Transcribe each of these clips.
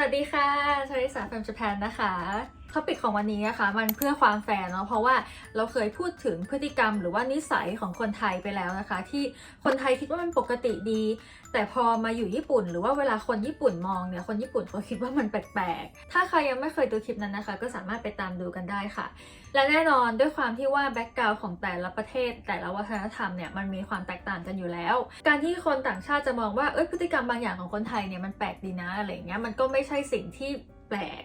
สวัสดีค่ะชริสาแฟมจแปนนะคะท็อปิกของวันนี้นะคะมันเพื่อความแฟร์เนาะเพราะว่าเราเคยพูดถึงพฤติกรรมหรือว่านิสัยของคนไทยไปแล้วนะคะ ที่คนไทยคิดว่ามันปกติดี แต่พอมาอยู่ญี่ปุ่น หรือว่าเวลาคนญี่ปุ่นมองเนี่ยคนญี่ปุ่นเขาคิดว่ามันแปลกๆ ถ้าใครยังไม่เคยดูคลิปนั้นนะคะ ก็สามารถไปตามดูกันได้ค่ะ และแน่นอนด้วยความที่ว่าแบ็กกราวของแต่ละประเทศ แต่ละวัฒนธรรมเนี่ยมันมีความแตกต่างกันอยู่แล้ว การที่คนต่างชาติจะมองว่าเอ้ยพฤติกรรมบางอย่างของคนไทยเนี่ยมันแปลกดีนะอะไรเงี้ยมันก็ไม่ใช่สิ่งที่แปลก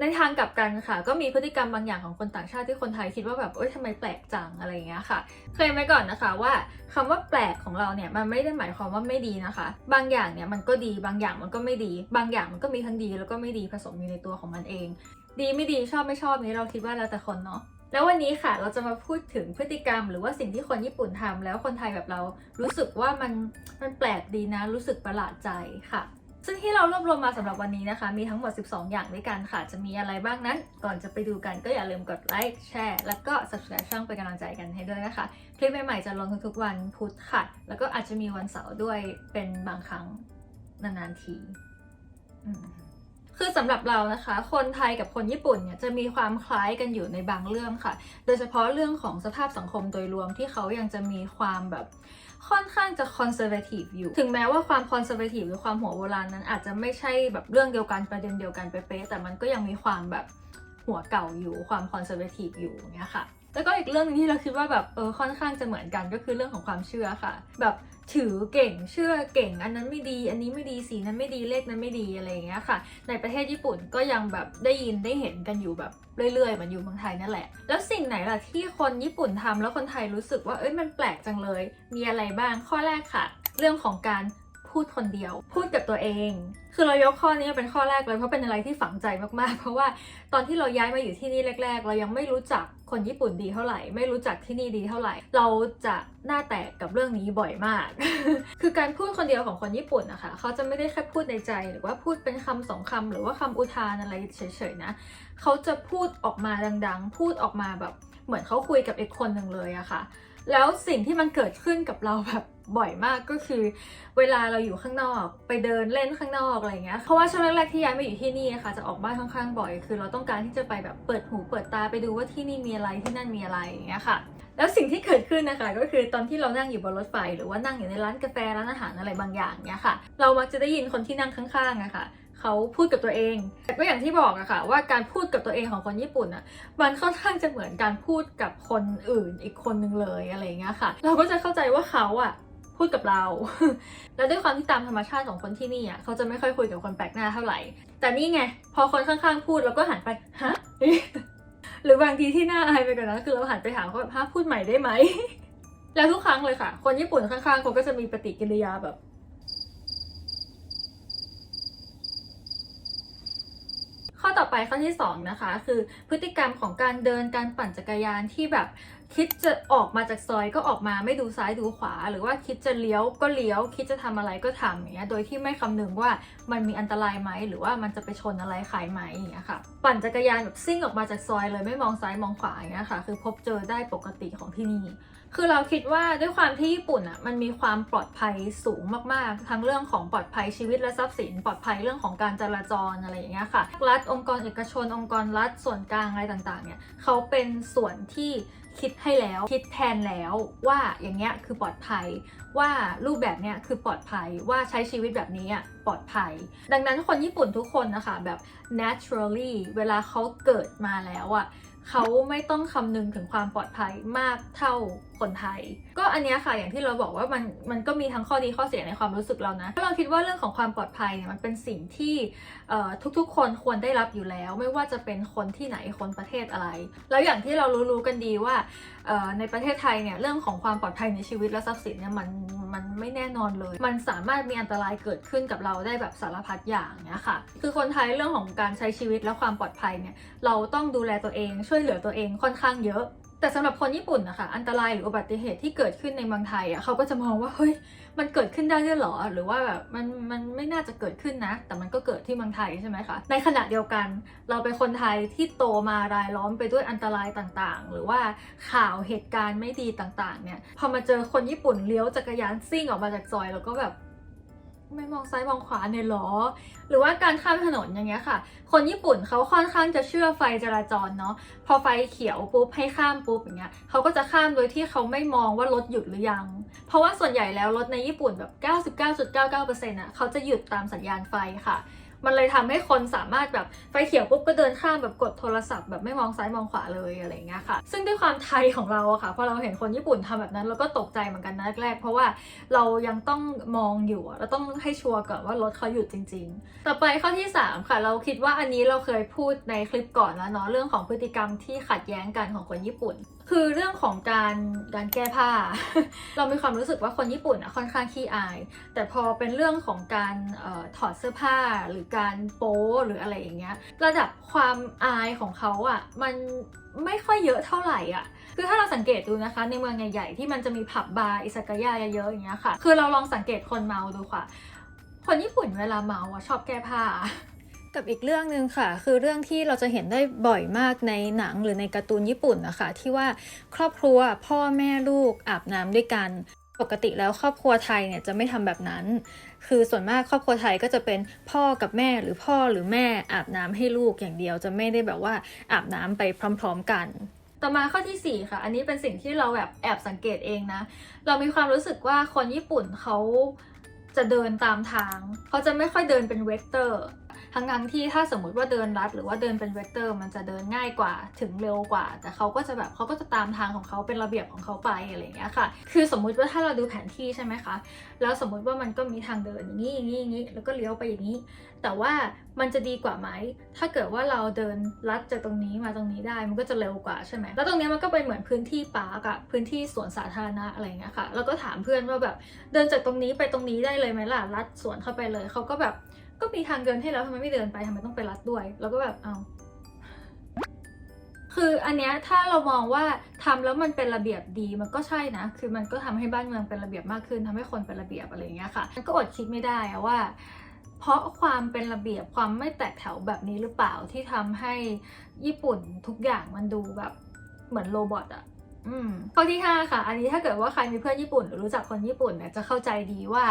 ในทางกลับกันค่ะ ก็มีพฤติกรรมบางอย่างของคนต่างชาติที่คนไทยคิดว่าแบบเอ้ยทำไมแปลกจังอะไรเงี้ยค่ะ เคลมไว้ก่อนนะคะว่าคำว่าแปลกของเราเนี่ยมันไม่ได้หมายความว่าไม่ดีนะคะ บางอย่างเนี่ยมันก็ดีบางอย่างมันก็ไม่ดี บางอย่างมันก็มีทั้งดีแล้วก็ไม่ดีผสมอยู่ในตัวของมันเอง ดีไม่ดีชอบไม่ชอบนี้เราคิดว่าแล้วแต่คนเนาะแล้ววันนี้ค่ะเราจะมาพูดถึงพฤติกรรม หรือว่าสิ่งที่คนญี่ปุ่นทำแล้วคนไทยแบบเรารู้สึกว่ามันมันแปลกดีนะ รู้สึกประหลาดใจค่ะ ซึ่งที่เรารวบรวมมาสำหรับวันนี้นะคะ มีทั้งหมด 12 อย่างด้วยกันค่ะ จะมีอะไรบ้างนั้น ก่อนจะไปดูกันก็อย่าลืมกดไลค์แชร์แล้วก็ subscribe ช่องเป็นกำลังใจกันให้ด้วยนะคะ คลิปใหม่ๆจะลงทุกๆวันพุธค่ะ แล้วก็อาจจะมีวันเสาร์ด้วยเป็นบางครั้งนานๆทีคือสำหรับเรานะคะ คนไทยกับคนญี่ปุ่นเนี่ยจะมีความคล้ายกันอยู่ในบางเรื่องค่ะ โดยเฉพาะเรื่องของสภาพสังคมโดยรวมที่เขายังจะมีความแบบ ค่อนข้างจะคอนเซอร์เวทีฟอยู่ ถึงแม้ว่าความคอนเซอร์เวทีฟหรือความหัวโบราณนั้นอาจจะไม่ใช่แบบเรื่องเดียวกันประเด็นเดียวกันเป๊ะๆแต่มันก็ยังมีความแบบหัวเก่าอยู่ความคอนเซอร์เวทีฟอยู่อย่างเนี้ยค่ะแล้วก็อีกเรื่องหนึงที่เราคิดว่าแบบเออค่อนข้างจะเหมือนกันก็คือเรื่องของความเชื่อค่ะ แบบ ถือเก่งเชื่อเก่ง อันนั้นไม่ดี อันนี้ไม่ดีสีนั้นไม่ดีเลขนั้นไม่ดีอะไรอย่างเงี้ยค่ะ ในประเทศญี่ปุ่นก็ยังแบบได้ยินได้เห็นกันอยู่แบบเรื่อยๆเหมือนอยู่เมืองไทยนั่นแหละ แล้วสิ่งไหนล่ะที่คนญี่ปุ่นทำแล้วคนไทยรู้สึกว่าเอ้ยมันแปลกจังเลย มีอะไรบ้างข้อแรกค่ะ เรื่องของการ พูดคนเดียว พูดกับตัวเอง คือเรายกข้อนี้เป็นข้อแรกเลยเพราะเป็นอะไรที่ฝังใจมากๆ เพราะว่าตอนที่เราย้ายมาอยู่ที่นี่แรก ๆ เรายังไม่รู้จักคนญี่ปุ่นดีเท่าไหร่ ไม่รู้จักที่นี่ดีเท่าไหร่ เราจะหน้าแตกกับเรื่องนี้บ่อยมาก คือการพูดคนเดียวของคนญี่ปุ่นนะคะเขาจะไม่ได้แค่พูดในใจ หรือว่าพูดเป็นคำสองคำหรือว่าคำอุทานอะไรเฉยๆนะเขาจะพูดออกมาดัง ๆ พูดออกมาแบบเหมือนเขาคุยกับอีกคนหนึ่งเลยอะค่ะ แล้วสิ่งที่มันเกิดขึ้นกับเราแบบ บ่อยมากก็คือ เวลาเราอยู่ข้างนอก ไปเดินเล่นข้างนอกอะไรเงี้ยเพราะว่าช่วงแรกๆที่ย้ายมาอยู่ที่นี่นะคะจะออกบ้านค่อนข้างบ่อย คือ เราต้องการที่จะไปแบบเปิดหูเปิดตาไปดูว่าที่นี่มีอะไรที่นั่นมีอะไรอย่างเงี้ยค่ะแล้วสิ่งที่เกิดขึ้นนะคะก็คือตอนที่เรานั่งอยู่บนรถไฟ หรือว่านั่งอยู่ในร้านกาแฟร้านอาหารอะไรบางอย่างเนี้ยค่ะ เรามักจะได้ยินคนที่นั่งข้างๆอะค่ะเขาพูดกับตัวเอง แต่ก็อย่างที่บอกอะค่ะว่าการพูดกับตัวเองของคนญี่ปุ่นอะมันค่อนข้างจะเหมือนการพูดกับคนอื่นอีกคนนึงเลยอะไรเงี้ยค่ะ เราก็จะเข้าใจว่าเขาอะ พูดกับเรา แล้วด้วยความที่ตามธรรมชาติของคนที่นี่อะเขาจะไม่ค่อยคุยกับคนแปลกหน้าเท่าไหร่ แต่นี่ไง พอคนข้างๆพูดเราก็หันไปฮะหรือบางทีที่น่าอายไปกว่านั้นคือเราหันไปถามเขาแบบฮะพูดใหม่ได้ไหมแล้วทุกครั้งเลยค่ะ คนญี่ปุ่นข้างๆเขาก็จะมีปฏิกิริยาแบบข้อต่อไปข้อที่2นะคะคือพฤติกรรมของการเดินการปั่นจักรยานที่แบบ คิดจะออกมาจากซอยก็ออกมาไม่ดูซ้ายดูขวา หรือว่าคิดจะเลี้ยวก็เลี้ยว คิดจะทำอะไรก็ทำอย่างเงี้ยโดยที่ไม่คำนึงว่ามันมีอันตรายไหมหรือว่ามันจะไปชนอะไรใครไหมอย่างเงี้ยค่ะปั่นจักรยานแบบซิ่งออกมาจากซอยเลยไม่มองซ้ายมองขวาอย่างเงี้ยค่ะคือพบเจอได้ปกติของที่นี่คือเราคิดว่าด้วยความที่ญี่ปุ่นอะมันมีความปลอดภัยสูงมากๆ ทั้งเรื่องของปลอดภัยชีวิตและทรัพย์สิน ปลอดภัยเรื่องของการจราจรอะไรอย่างเงี้ยค่ะรัฐองค์กรเอกชนองค์กรรัฐส่วนกลางอะไรต่างๆเนี่ยเขาเป็นส่วนที่ คิดให้แล้ว คิดแทนแล้วว่าอย่างเงี้ยคือปลอดภัย ว่ารูปแบบเนี้ยคือปลอดภัยว่าใช้ชีวิตแบบนี้อะปลอดภัย ดังนั้นคนญี่ปุ่นทุกคนนะคะแบบ naturally เวลาเขาเกิดมาแล้วอะ เขาไม่ต้องคำนึงถึงความปลอดภัยมากเท่าคนไทย ก็อันนี้ค่ะอย่างที่เราบอกว่ามันมันก็มีทั้งข้อดีข้อเสียในความรู้สึกเรานะเราคิดว่าเรื่องของความปลอดภัยเนี่ยมันเป็นสิ่งที่ทุกๆ คนควรได้รับอยู่แล้ว ไม่ว่าจะเป็นคนที่ไหนคนประเทศอะไร แล้วอย่างที่เรารู้ๆกันดีว่าในประเทศไทยเนี่ยเรื่องของความปลอดภัยในชีวิตและทรัพย์สินเนี่ยมันมันไม่แน่นอนเลย มันสามารถมีอันตรายเกิดขึ้นกับเราได้แบบสารพัดอย่างเนี่ยค่ะ คือคนไทยเรื่องของการใช้ชีวิตและความปลอดภัยเนี่ยเราต้องดูแลตัวเองช่วยเหลือตัวเองค่อนข้างเยอะ แต่สำหรับคนญี่ปุ่นนะคะอันตรายหรืออุบัติเหตุที่เกิดขึ้นในเมืองไทยอะเขาก็จะมองว่าเฮ้ยมันเกิดขึ้นได้ด้วยหรอ หรือว่าแบบมันมันไม่น่าจะเกิดขึ้นนะ แต่มันก็เกิดที่เมืองไทยใช่ไหมคะในขณะเดียวกัน เราเป็นคนไทยที่โตมารายล้อมไปด้วยอันตรายต่างๆ หรือว่าข่าวเหตุการณ์ไม่ดีต่างๆเนี่ยพอมาเจอคนญี่ปุ่นเลี้ยวจักรยานซิ่งออกมาจากซอยเราก็แบบ ไม่มองซ้ายมองขวาเนี่ยหรอ หรือว่าการข้ามถนนอย่างเงี้ยค่ะ คนญี่ปุ่นเขาค่อนข้างจะเชื่อไฟจราจรเนาะ พอไฟเขียวปุ๊บให้ข้ามปุ๊บอย่างเงี้ยเขาก็จะข้ามโดยที่เขาไม่มองว่ารถหยุดหรือยัง เพราะว่าส่วนใหญ่แล้วรถในญี่ปุ่นแบบ 99.99%อะเขาจะหยุดตามสัญญาณไฟค่ะ มันเลยทำให้คนสามารถแบบไฟเขียวปุ๊บก็เดินข้ามแบบกดโทรศัพท์แบบไม่มองซ้ายมองขวาเลยอะไรเงี้ยค่ะ ซึ่งด้วยความไทยของเราอะค่ะพอเราเห็นคนญี่ปุ่นทำแบบนั้นเราก็ตกใจเหมือนกันนะแรกเพราะว่าเรายังต้องมองอยู่อะเราต้องให้ชัวร์ก่อนว่ารถเขาหยุดจริง ๆ ต่อไปข้อที่ 3 ค่ะ เราคิดว่าอันนี้เราเคยพูดในคลิปก่อนแล้วเนาะเรื่องของพฤติกรรมที่ขัดแย้งกันของคนญี่ปุ่น คือเรื่องของการการแก้ผ้า เรามีความรู้สึกว่าคนญี่ปุ่นอะค่อนข้างขี้อาย แต่พอเป็นเรื่องของการเออถอดเสื้อผ้าหรือการโป๊หรืออะไรอย่างเงี้ยระดับความอายของเขาอะ่ะมันไม่ค่อยเยอะเท่าไหร่อะ คือถ้าเราสังเกตดูนะคะ ในเมืองใหญ่ๆ ที่มันจะมีผับบาร์อิซากายะเยอะๆอย่างเงี้ยค่ะ คือเราลองสังเกตคนเมาดูค่ะ คนญี่ปุ่นเวลาเมาอะชอบแก้ผ้ากับอีกเรื่องหนึ่งค่ะ คือเรื่องที่เราจะเห็นได้บ่อยมากในหนังหรือในการ์ตูนญี่ปุ่นนะคะ ที่ว่าครอบครัวพ่อแม่ลูกอาบน้ำด้วยกัน ปกติแล้วครอบครัวไทยเนี่ยจะไม่ทำแบบนั้น คือส่วนมากครอบครัวไทยก็จะเป็นพ่อกับแม่หรือพ่อหรือแม่อาบน้ำให้ลูกอย่างเดียว จะไม่ได้แบบว่าอาบน้ำไปพร้อม ๆ กัน ต่อมาข้อที่ 4 ค่ะ อันนี้เป็นสิ่งที่เราแบบแอบสังเกตเองนะ เรามีความรู้สึกว่าคนญี่ปุ่นเขาจะเดินตามทาง เขาจะไม่ค่อยเดินเป็นเวกเตอร์ ทั้งทั้งๆที่ถ้าสมมติว่าเดินลัด หรือว่าเดินเป็นเวกเตอร์ มันจะเดินง่ายกว่าถึงเร็วกว่า แต่เขาก็จะแบบเขาก็จะตามทางของเขาเป็นระเบียบของเขาไปอะไรอย่างเงี้ยค่ะ คือสมมุติว่าถ้าเราดูแผนที่ใช่ไหมคะ แล้วสมมุติว่ามันก็มีทางเดินอย่างนี้อย่างนี้อย่างนี้ แล้วก็เลี้ยวไปอย่างนี้ แต่ว่ามันจะดีกว่าไหม ถ้าเกิดว่าเราเดินลัดจากตรงนี้มาตรงนี้ได้ มันก็จะเร็วกว่าใช่ไหม แล้วตรงเนี้ยมันก็เป็นเหมือนพื้นที่ปาร์กอะพื้นที่สวนสาธารณะอะไรอย่างเงี้ยค่ะ แล้วก็ถามเพื่อนว่าแบบเดินจากตรงนี้ไปตรงนี้ได้เลยไหมล่ะ ลัดสวนเข้าไปเลย เขาก็แบบ ก็มีทางเดินให้แล้วทำไมไม่เดินไปทำไมต้องไปลัดด้วย แล้วก็แบบเอาคืออันเนี้ยถ้าเรามองว่าทำแล้วมันเป็นระเบียบดีมันก็ใช่นะ คือมันก็ทำให้บ้านเมืองเป็นระเบียบมากขึ้นทำให้คนเป็นระเบียบอะไรอย่างเงี้ยค่ะมันก็อดคิดไม่ได้อะว่า เพราะความเป็นระเบียบความไม่แตกแถวแบบนี้หรือเปล่าที่ทำให้ญี่ปุ่นทุกอย่างมันดูแบบเหมือนโรบอทอะ อืมข้อที่ 5 ค่ะ อันนี้ถ้าเกิดว่าใครมีเพื่อนญี่ปุ่นหรือรู้จักคนญี่ปุ่นเนี่ยจะเข้าใจดีว่า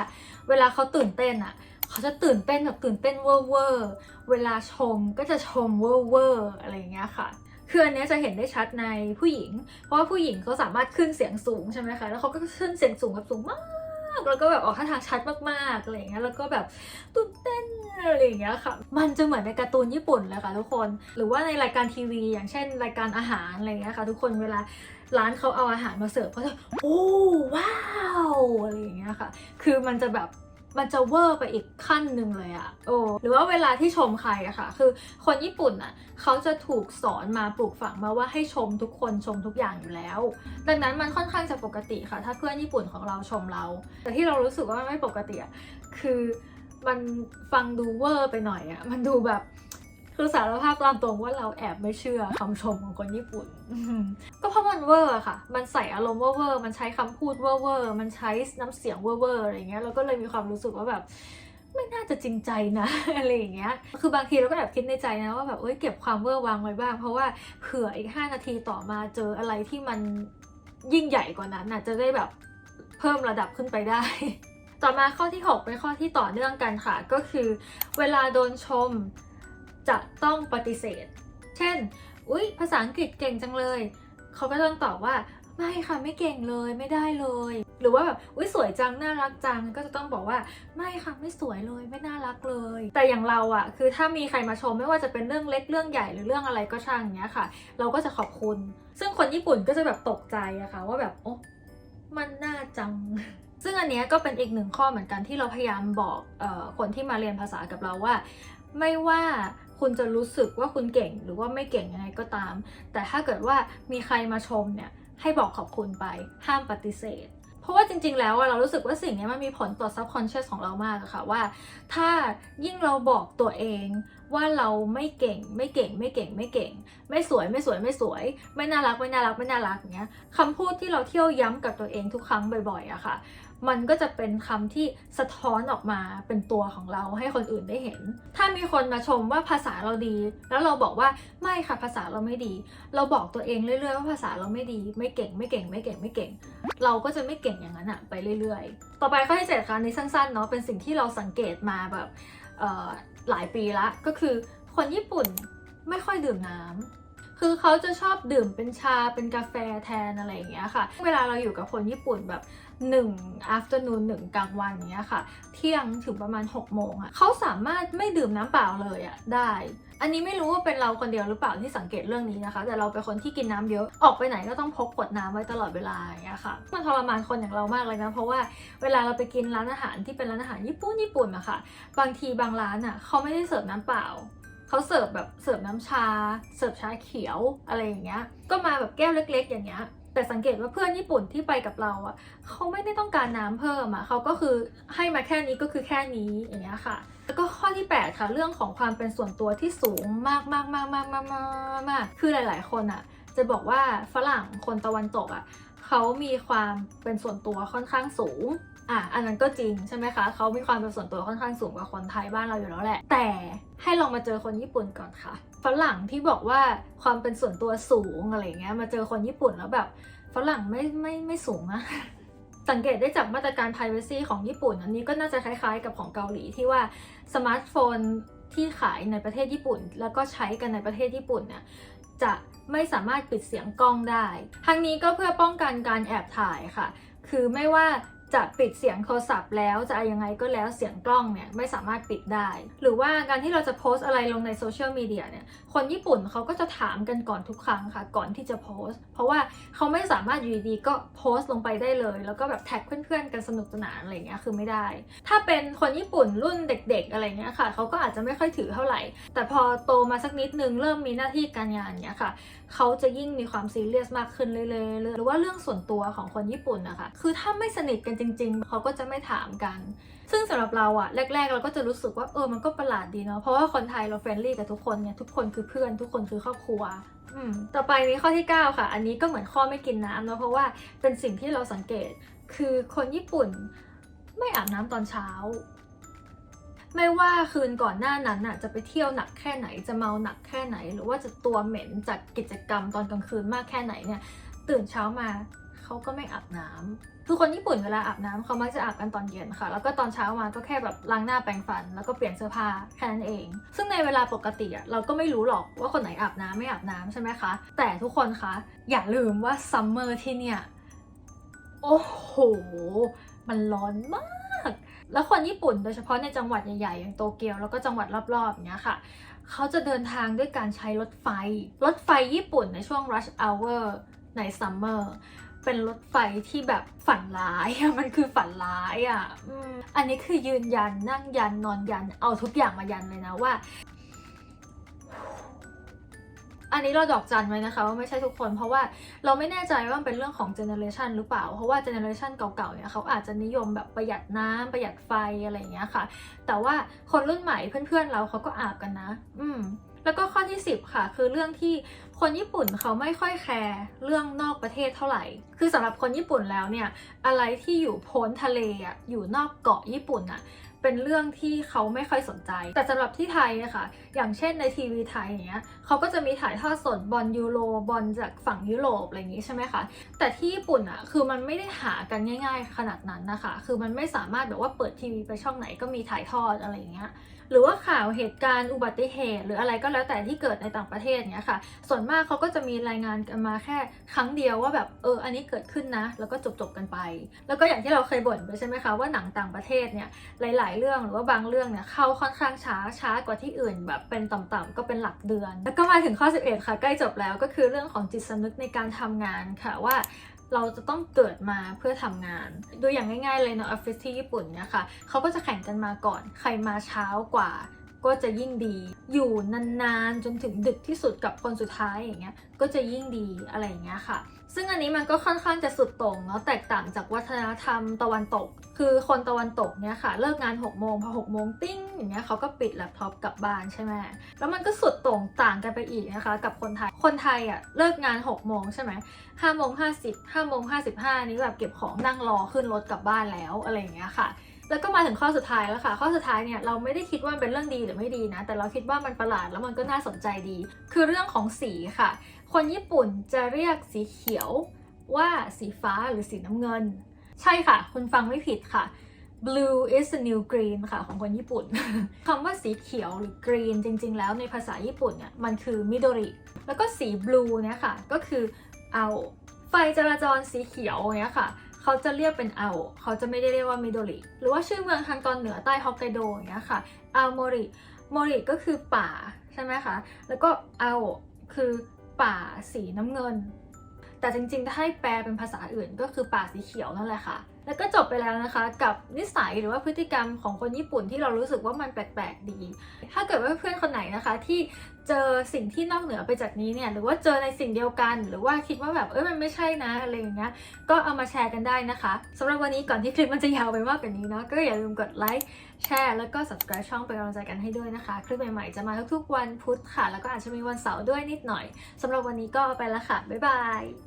เวลาเขาตื่นเต้นอะ เขาจะตื่นเต้นแบบตื่นเต้นเวอร์เวอร์เวลาชมก็จะชมเวอร์เวอร์อะไรอย่างเงี้ยค่ะคืออันเนี้ยจะเห็นได้ชัดในผู้หญิง เพราะว่าผู้หญิงเขาสามารถขึ้นเสียงสูงใช่ไหมคะ แล้วเขาก็ขึ้นเสียงสูงแบบสูงมาก แล้วก็แบบออกท่าทางชัดมากๆอะไรอย่างเงี้ย แล้วก็แบบตื่นเต้นอะไรอย่างเงี้ยค่ะ มันจะเหมือนในการ์ตูนญี่ปุ่นเลยค่ะทุกคน หรือว่าในรายการทีวี อย่างเช่น รายการอาหารอะไรอย่างเงี้ยค่ะ ทุกคนเวลา ร้านเขาเอาอาหารมาเสิร์ฟเขาจะโอ้ว้าวอะไรอย่างเงี้ยค่ะ คือมันจะแบบมันจะเวอร์ไปอีกขั้นหนึ่งเลยอะโอ้หรือว่าเวลาที่ชมใครอะค่ะ คือคนญี่ปุ่นอะเขาจะถูกสอนมาปลูกฝังมาว่าให้ชมทุกคนชมทุกอย่างอยู่แล้ว ดังนั้นมันค่อนข้างจะปกติค่ะ ถ้าเพื่อนญี่ปุ่นของเราชมเรา แต่ที่เรารู้สึกว่ามันไม่ปกติอะคือมันฟังดูเวอร์ไปหน่อยอะมันดูแบบ คือสารภาพตามตรงว่าเราแอบไม่เชื่อคำชมของคนญี่ปุ่น ก็เพราะมันเวอร์ค่ะ มันใส่อารมณ์ว่าเวอร์มันใช้คำพูดว่าเวอร์มันใช้น้ำเสียงเวอร์อร์อะไรเงี้ยเราก็เลยมีความรู้สึกว่าแบบไม่น่าจะจริงใจนะอะไรอย่างเงี้ย คือบางทีเราก็แบบคิดในใจนะว่าแบบเอ้ยเก็บความเวอร์วางไว้บ้าง เพราะว่าเผื่ออีก 5 นาทีต่อมาเจออะไรที่มันยิ่งใหญ่กว่านั้นน่ะจะได้แบบเพิ่มระดับขึ้นไปได้ ต่อมาข้อที่ 6 เป็นข้อที่ต่อเนื่องกันค่ะ ก็คือ เวลาโดนชม จะต้องปฏิเสธ เช่น อุ๊ย ภาษาอังกฤษเก่งจังเลย เขาก็ต้องตอบว่า ไม่ค่ะไม่เก่งเลยไม่ได้เลย หรือว่าแบบ อุ๊ย สวยจัง น่ารักจัง ก็จะต้องบอกว่า ไม่ค่ะไม่สวยเลยไม่น่ารักเลย แต่อย่างเราอะคือถ้ามีใครมาชมไม่ว่าจะเป็นเรื่องเล็กเรื่องใหญ่หรือเรื่องอะไรก็ช่างเงี้ยค่ะ เราก็จะขอบคุณ ซึ่งคนญี่ปุ่นก็จะแบบตกใจอะค่ะ ว่าแบบ โอ้มันน่าจังซึ่งอันเนี้ยก็เป็นอีกหนึ่งข้อเหมือนกันที่เราพยายามบอกออคนที่มาเรียนภาษากับเราว่า ไม่ว่า คุณจะรู้สึกว่าคุณเก่งหรือว่าไม่เก่งยังไงก็ตาม แต่ถ้าเกิดว่ามีใครมาชมเนี่ยให้บอกขอบคุณไป ห้ามปฏิเสธ เพราะว่าจริง ๆ แล้วอะเรารู้สึกว่าสิ่งนี้มันมีผลต่อ subconscious ของเรามากอะค่ะว่า ถ้ายิ่งเราบอกตัวเองว่าเราไม่เก่งไม่เก่งไม่เก่งไม่เก่ง ไม่สวยไม่สวยไม่สวย ไม่น่ารักไม่น่ารักไม่น่ารักเงี้ยคำพูดที่เราเที่ยวย้ำกับตัวเองทุกครั้งบ่อยๆอะค่ะ มันก็จะเป็นคำที่สะท้อนออกมาเป็นตัวของเราให้คนอื่นได้เห็น ถ้ามีคนมาชมว่าภาษาเราดี แล้วเราบอกว่าไม่ค่ะภาษาเราไม่ดี เราบอกตัวเองเรื่อยๆว่าภาษาเราไม่ดี ไม่เก่งไม่เก่งไม่เก่งไม่เก่ง เราก็จะไม่เก่งอย่างนั้นอะไปเรื่อยๆ ต่อไปข้อที่เจ็ดค่ะอันนี้สั้นๆเนาะเป็นสิ่งที่เราสังเกตมาแบบหลายปีละก็คือคนญี่ปุ่นไม่ค่อยดื่มน้ำ คือเขาจะชอบดื่มเป็นชาเป็นกาแฟแทนอะไรอย่างเงี้ยค่ะ เวลาเราอยู่กับคนญี่ปุ่นแบบ1 afternoon หนึ่งกลางวันอย่างเงี้ยค่ะ เที่ยงถึงประมาณ6โมงอะเขาสามารถไม่ดื่มน้ำเปล่าเลยอะได้ อันนี้ไม่รู้ว่าเป็นเราคนเดียวหรือเปล่าที่สังเกตเรื่องนี้นะคะ แต่เราเป็นคนที่กินน้ำเยอะ ออกไปไหนก็ต้องพกขวดน้ำไว้ตลอดเวลาอย่างเงี้ยค่ะ มันทรมานคนอย่างเรามากเลยนะ เพราะว่าเวลาเราไปกินร้านอาหารที่เป็นร้านอาหารญี่ปุ่นญี่ปุ่นอะค่ะ บางทีบางร้านอะเขาไม่ได้เสิร์ฟน้ำเปล่า เขาเสิร์ฟแบบเสิร์ฟน้ำชา เสิร์ฟชาเขียวอะไรอย่างเงี้ย ก็มาแบบแก้วเล็ก ๆ อย่างเงี้ย แต่สังเกตว่าเพื่อนญี่ปุ่นที่ไปกับเราอะเขาไม่ได้ต้องการน้ำเพิ่มอะเขาก็คือให้มาแค่นี้ก็คือแค่นี้อย่างเงี้ยค่ะ แล้วก็ข้อที่ 8 ค่ะเรื่องของความเป็นส่วนตัวที่สูงมากมากมากมากมากมากมากคือหลาย ๆ คนอะ จะบอกว่าฝรั่งคนตะวันตกอะเขามีความเป็นส่วนตัวค่อนข้างสูง อะอันนั้นก็จริงใช่ไหมคะเขามีความเป็นส่วนตัวค่อนข้างสูงกว่าคนไทยบ้านเราอยู่แล้วแหละ แต่ให้ลองมาเจอคนญี่ปุ่นก่อนค่ะฝรั่งที่บอกว่าความเป็นส่วนตัวสูงอะไรเงี้ยมาเจอคนญี่ปุ่นแล้วแบบฝรั่งไม่ไม่ไม่สูงนะสังเกตได้จากมาตรการ Privacy ของญี่ปุ่น อันนี้ก็น่าจะคล้ายๆ กับของเกาหลีที่ว่าสมาร์ทโฟนที่ขายในประเทศญี่ปุ่น แล้วก็ใช้กันในประเทศญี่ปุ่นเนี่ยจะไม่สามารถปิดเสียงกล้องได้ ทั้งนี้ก็เพื่อป้องกันการแอบถ่ายค่ะ คือไม่ว่า จะปิดเสียงโทรศัพท์แล้วจะยังไงก็แล้วเสียงกล้องเนี่ยไม่สามารถปิดได้ หรือว่าการที่เราจะโพสต์อะไรลงในโซเชียลมีเดียเนี่ยคนญี่ปุ่นเขาก็จะถามกันก่อนทุกครั้งค่ะ ก่อนที่จะโพสต์เพราะว่าเขาไม่สามารถอยู่ดีๆก็โพสต์ลงไปได้เลย แล้วก็แบบแท็กเพื่อนๆกันสนุกสนานอะไรเงี้ยคือไม่ได้ ถ้าเป็นคนญี่ปุ่นรุ่นเด็ก ๆอะไรเงี้ยค่ะเขาก็อาจจะไม่ค่อยถือเท่าไหร่ แต่พอโตมาสักนิดนึงเริ่มมีหน้าที่การงานเนี้ยค่ะเขาจะยิ่งมีความซีเรียสมากขึ้นเรื่อยๆหรือว่าเรื่องส่วนตัวของคนญี่ปุ่นนะคะคือถ้าไม่สนิทกันจริง ๆ เขาก็จะไม่ถามกัน ซึ่งสำหรับเราอะแรก ๆ เราก็จะรู้สึกว่าเออมันก็ประหลาดดีเนาะเพราะว่าคนไทยเราเฟรนลี่กับทุกคนเนี่ยทุกคนคือเพื่อน ทุกคนคือครอบครัวอืมต่อไปนี้ข้อที่ 9 ค่ะ อันนี้ก็เหมือนข้อไม่กินน้ำเนาะเพราะว่าเป็นสิ่งที่เราสังเกตคือคนญี่ปุ่นไม่อาบน้ำตอนเช้า ไม่ว่าคืนก่อนหน้านั้นน่ะจะไปเที่ยวหนักแค่ไหนจะเมาหนักแค่ไหน หรือว่าจะตัวเหม็นจากกิจกรรมตอนกลางคืนมากแค่ไหนเนี่ยตื่นเช้ามาเขาก็ไม่อาบน้ำ คือคนญี่ปุ่นเวลาอาบน้ำเขามักจะอาบกันตอนเย็นค่ะ แล้วก็ตอนเช้ามาก็แค่แบบล้างหน้าแปรงฟัน แล้วก็เปลี่ยนเสื้อผ้าแค่นั้นเอง ซึ่งในเวลาปกติอะเราก็ไม่รู้หรอกว่าคนไหนอาบน้ำไม่อาบน้ำใช่ไหมคะ แต่ทุกคนคะอย่าลืมว่าซัมเมอร์ที่เนี่ยโอ้โห มันร้อนมาก แล้วคนญี่ปุ่นโดยเฉพาะในจังหวัดใหญ่ๆ อย่างโตเกียวแล้วก็จังหวัดรอบๆเงี้ยค่ะ เขาจะเดินทางด้วยการใช้รถไฟ รถไฟญี่ปุ่นในช่วง rush hour ในซัมเมอร์ เป็นรถไฟที่แบบฝันร้ายอะมันคือฝันร้ายอะอืมอันนี้คือยืนยันนั่งยันนอนยันเอาทุกอย่างมายันเลยนะว่า อันนี้เราดอกจันไว้นะคะว่าไม่ใช่ทุกคน เพราะว่าเราไม่แน่ใจว่ามันเป็นเรื่องของเจเนอเรชันหรือเปล่า เพราะว่าเจเนอเรชันเก่าๆเนี่ยเขาอาจจะนิยมแบบประหยัดน้ำประหยัดไฟอะไรอย่างเงี้ยค่ะ แต่ว่าคนรุ่นใหม่เพื่อนๆเราเขาก็อาบกันนะ อืม แล้วก็ข้อที่ 10 ค่ะ คือเรื่องที่คนญี่ปุ่นเขาไม่ค่อยแคร์เรื่องนอกประเทศเท่าไหร่ คือสำหรับคนญี่ปุ่นแล้วเนี่ยอะไรที่อยู่พ้นทะเลอะอยู่นอกเกาะญี่ปุ่นอะ เป็นเรื่องที่เขาไม่ค่อยสนใจ แต่สำหรับที่ไทยอะคะอย่างเช่นในทีวีไทยอย่างเงี้ยเขาก็จะมีถ่ายทอดสดบอลยูโรบอลจากฝั่งยุโรปอะไรอย่างงี้ใช่ไหมคะแต่ที่ญี่ปุ่นอะคือมันไม่ได้หากันง่าย ๆ ขนาดนั้นนะคะ คือมันไม่สามารถแบบว่าเปิดทีวีไปช่องไหนก็มีถ่ายทอดอะไรอย่างเงี้ยหรือว่าข่าวเหตุการณ์อุบัติเหตุ หรืออะไรก็แล้วแต่ที่เกิดในต่างประเทศเนี้ยค่ะ ส่วนมากเขาก็จะมีรายงานกันมาแค่ครั้งเดียวว่าแบบเอออันนี้เกิดขึ้นนะ แล้วก็จบจบๆกันไป แล้วก็อย่างที่เราเคยบ่นไปใช่ไหมคะว่าหนังต่างประเทศเนี่ยหลายเรื่องหรือว่าบางเรื่องเนี่ยเข้าค่อนข้างช้าช้ากว่าที่อื่นแบบเป็นต่ำๆก็เป็นหลักเดือน แล้วก็มาถึงข้อ 11 ค่ะ ใกล้จบแล้วก็คือเรื่องของจิตสำนึกในการทำงานค่ะว่าเราจะต้องเกิดมาเพื่อทำงาน ดูอย่างง่ายๆเลยในออฟฟิศที่ญี่ปุ่นเนี่ยค่ะเขาก็จะแข่งกันมาก่อน ใครมาเช้ากว่าก็จะยิ่งดี อยู่นานๆ จนถึงดึกที่สุดกับคนสุดท้ายอย่างเงี้ย ก็จะยิ่งดีอะไรอย่างเงี้ยค่ะ ซึ่งอันนี้มันก็ค่อนข้างจะสุดโต่งเนาะแตกต่างจากวัฒนธรรมตะวันตก คือคนตะวันตกเนี่ยค่ะ เลิกงาน6กโมงพอ6กโมงติ้งอย่างเงี้ยเขาก็ปิดแล็ปท็อปกลับบ้านใช่ไหมแล้วมันก็สุดโต่งต่างกันไปอีกนะคะ กับคนไทยคนไทยอะเลิกงาน6กโมงใช่ไหมห้าโมงห้าสิบห้าโมงห้าสิบห้านี้แบบเก็บของนั่งรอขึ้นรถกลับบ้านแล้วอะไรอย่างเงี้ยค่ะ แล้วก็มาถึงข้อสุดท้ายแล้วค่ะ ข้อสุดท้ายเนี่ยเราไม่ได้คิดว่าเป็นเรื่องดีหรือไม่ดีนะ แต่เราคิดว่ามันประหลาดแล้วมันก็น่าสนใจดี คือเรื่องของสีค่ะ คนญี่ปุ่นจะเรียกสีเขียวว่าสีฟ้าหรือสีน้ำเงิน ใช่ค่ะ คุณฟังไม่ผิดค่ะ blue is the new green ค่ะ ของคนญี่ปุ่น คำว่าสีเขียวหรือ green จริง ๆ แล้วในภาษาญี่ปุ่นเนี่ยมันคือ midori แล้วก็สี blue เนี่ยค่ะ ก็คือเอาไฟจราจรสีเขียวเนี่ยค่ะ เขาจะเรียกเป็นเอาเขาจะไม่ได้เรียกว่ามิโดริหรือว่าชื่อเมืองทางตอนเหนือใต้ฮอกไกโดอย่างเงี้ยค่ะอาโมริโมริก็คือป่าใช่ไหมคะแล้วก็เอาคือป่าสีน้ำเงิน แต่จริงๆถ้าให้แปลเป็นภาษาอื่นก็คือป่าสีเขียวนั่นแหละค่ะ แล้วก็จบไปแล้วนะคะ กับนิสัยหรือว่าพฤติกรรมของคนญี่ปุ่นที่เรารู้สึกว่ามันแปลกๆดี ถ้าเกิดว่าเพื่อนคนไหนนะคะที่เจอสิ่งที่นอกเหนือไปจากนี้เนี่ยหรือว่าเจอในสิ่งเดียวกัน หรือว่าคิดว่าแบบเอ้ยมันไม่ใช่นะอะไรอย่างเงี้ยก็เอามาแชร์กันได้นะคะสำหรับวันนี้ก่อนที่คลิปมันจะยาวไปมากกว่านี้เนาะก็อย่าลืมกดไลค์แชร์แล้วก็ subscribe ช่องเป็นกำลังใจกันให้ด้วยนะคะ คลิปใหม่ๆจะมาทุกๆวันพุธค่ะ แล้วก็อาจจะมีวันเสาร์ด้วยนิดหน่อยสำหรับวันนี้ก็ไปละค่ะบ๊ายบาย